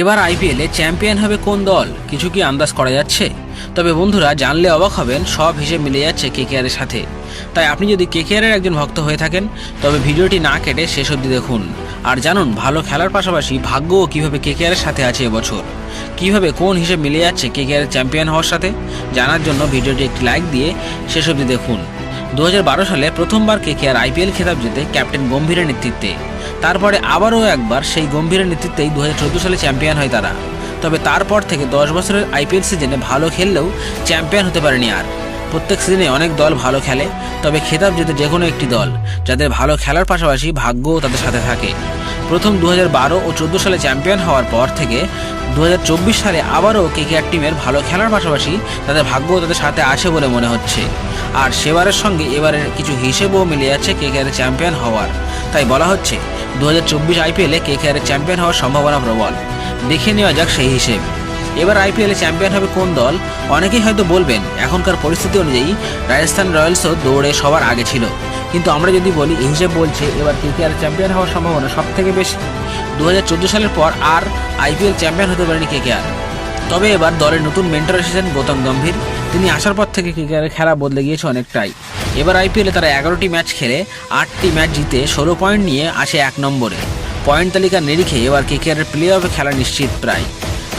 এবার আইপিএলে চ্যাম্পিয়ন হবে কোন দল? কিছু কি আন্দাজ করা যাচ্ছে? তবে বন্ধুরা, জানলে অবাক হবেন, সব হিসেব মিলে যাচ্ছে কেকেআরের সাথে। তাই আপনি যদি কেকেআরের একজন ভক্ত হয়ে থাকেন, তবে ভিডিওটি না কেটে শেষ অবধি দেখুন। আর জানুন, ভালো খেলার পাশাপাশি ভাগ্যও কীভাবে কেকেআরের সাথে আছে এবছর? কীভাবে কোন হিসেব মিলে যাচ্ছে কেকেআরের চ্যাম্পিয়ন হওয়ার সাথে? জানার জন্য ভিডিওটি একটি লাইক দিয়ে শেষ অবধি দেখুন। দু হাজার বারো সালে প্রথমবার কেকেআর আইপিএল খেতাব জিতে ক্যাপ্টেন গম্ভীরের নেতৃত্বে। তারপরে আবারও একবার সেই গম্ভীরের নেতৃত্বেই দু হাজার চোদ্দ সালে চ্যাম্পিয়ন হয় তারা। তবে তারপর থেকে দশ বছরের আইপিএল সিজনে ভালো খেললেও চ্যাম্পিয়ন হতে পারেনি আর। প্রত্যেক সিজনে অনেক দল ভালো খেলে, তবে খেতাব জেতে যে কোনো একটি দল, যাদের ভালো খেলার পাশাপাশি ভাগ্যও তাদের সাথে থাকে। প্রথম দু বারো ও চোদ্দ সালে চ্যাম্পিয়ন হওয়ার পর থেকে দু হাজার চব্বিশ সালে আবারও কে কেকেআর টিমের ভালো খেলার পাশাপাশি তাদের ভাগ্যও তাদের সাথে আছে বলে মনে হচ্ছে। আর সেবারের সঙ্গে এবারের কিছু হিসেবও মিলে যাচ্ছে কে কেকেআর চ্যাম্পিয়ন হওয়ার। তাই বলা হচ্ছে দু হাজার চব্বিশ আইপিএলে কেকেআর চ্যাম্পিয়ন হওয়ার সম্ভাবনা প্রবল। দেখে নেওয়া যাক সেই হিসেব। এবার আইপিএলে চ্যাম্পিয়ন হবে কোন দল, অনেকেই হয়তো বলবেন, এখনকার পরিস্থিতি অনুযায়ী রাজস্থান রয়্যালসও দৌড়ে সবার আগে ছিল। কিন্তু আমরা যদি বলি এই হিসেব বলছে এবার কেকেআর চ্যাম্পিয়ন হওয়ার সম্ভাবনা সব থেকে বেশি। দু হাজার চোদ্দ সালের পর আর আইপিএল চ্যাম্পিয়ন হতে পারেনি কেকেআর। তবে এবার দলের নতুন মেন্টর এসেছেন গৌতম গম্ভীর। তিনি আসার পর থেকে ক্রিকেটের খেলা বদলে গিয়েছে অনেকটাই। এবার আইপিএলে তারা এগারোটি ম্যাচ খেলে আটটি ম্যাচ জিতে ষোলো পয়েন্ট নিয়ে আসে এক নম্বরে। পয়েন্ট তালিকার নিরিখে এবার কেকেআরের প্লে অফে খেলা নিশ্চিত প্রায়।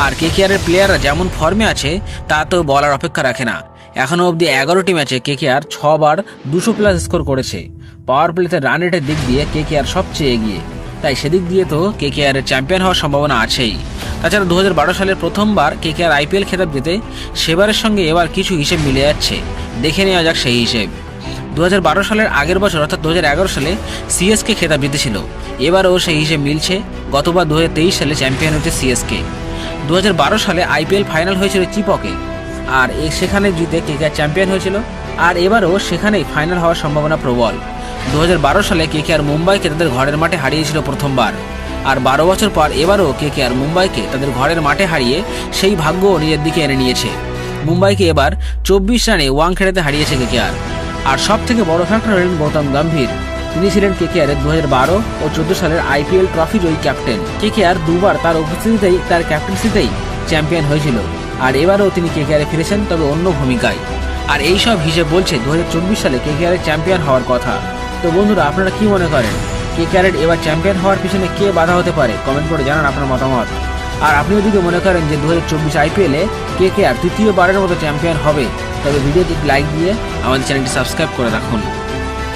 আর কে কেকেআরের প্লেয়াররা যেমন ফর্মে আছে, তা তো বলার অপেক্ষা রাখে না। এখনও অবধি এগারোটি ম্যাচে কে কেকেআর ছবার দুশো প্লাস স্কোর করেছে। পাওয়ার প্লেতে রান রেটের দিক দিয়ে কে কেকেআর সবচেয়ে এগিয়ে। তাই সেদিক দিয়ে তো কে কেকেআর চ্যাম্পিয়ন হওয়ার সম্ভাবনা আছেই। তাছাড়া দু হাজার বারো সালের প্রথমবার কে কেকেআর আইপিএল খেতাব জিতে সেবারের সঙ্গে এবার কিছু হিসেব মিলে যাচ্ছে। দেখে নেওয়া যাক সেই হিসেব। দু হাজার বারো সালের আগের বছর, অর্থাৎ দু হাজার এগারো সালে সিএসকে খেতাব জিতেছিল এবারও সেই হিসেব মিলছে। গতবার দু হাজার তেইশ সালে চ্যাম্পিয়ন হচ্ছে সিএসকে দু হাজার বারো সালে আইপিএল ফাইনাল হয়েছিল চিপকে, আর সেখানে জিতে কেকেআর চ্যাম্পিয়ন হয়েছিল। আর এবারও সেখানেই ফাইনাল হওয়ার সম্ভাবনা প্রবল। দুহাজার বারো সালে কেকেআর মুম্বাইকে তাদের ঘরের মাঠে হারিয়েছিল প্রথমবার, আর বারো বছর পর এবারও কেকেআর মুম্বাইকে তাদের ঘরের মাঠে হারিয়ে সেই ভাগ্য নিজের দিকে এনে নিয়েছে। মুম্বাইকে এবার চব্বিশ রানে ওয়াংখেড়েতে হারিয়েছে কেকেআর। আর সব থেকে বড় ফ্যাক্টর হলেন গৌতম গম্ভীর। তিনি ছিলেন কেকেআরের দু হাজার বারো ও চোদ্দ সালের আইপিএল ট্রফি জয়ী ক্যাপ্টেন। কেকেআর দুবার তার উপস্থিতিতেই তার ক্যাপ্টেন্সিতেই চ্যাম্পিয়ন হয়েছিল। আর এবারও তিনি কেকেআরে ফিরেছেন, তবে অন্য ভূমিকায়। আর এই সব হিসেব বলছে দু হাজার চব্বিশ সালে কে কে কেকেআরের চ্যাম্পিয়ন হওয়ার কথা। তো বন্ধুরা, আপনারা কি মনে করেন? কে ক্যারেট এবার চ্যাম্পিয়ন হওয়ার পিছনে কে বাধা হতে পারে? কমেন্ট করে জানান আপনার মতামত। আর আপনি যদি মনে করেন যে দু হাজার চব্বিশ আইপিএলে কে কে আর তৃতীয়বারের মতো চ্যাম্পিয়ন হবে, তবে ভিডিওটি লাইক দিয়ে আমাদের চ্যানেলটি সাবস্ক্রাইব করে রাখুন।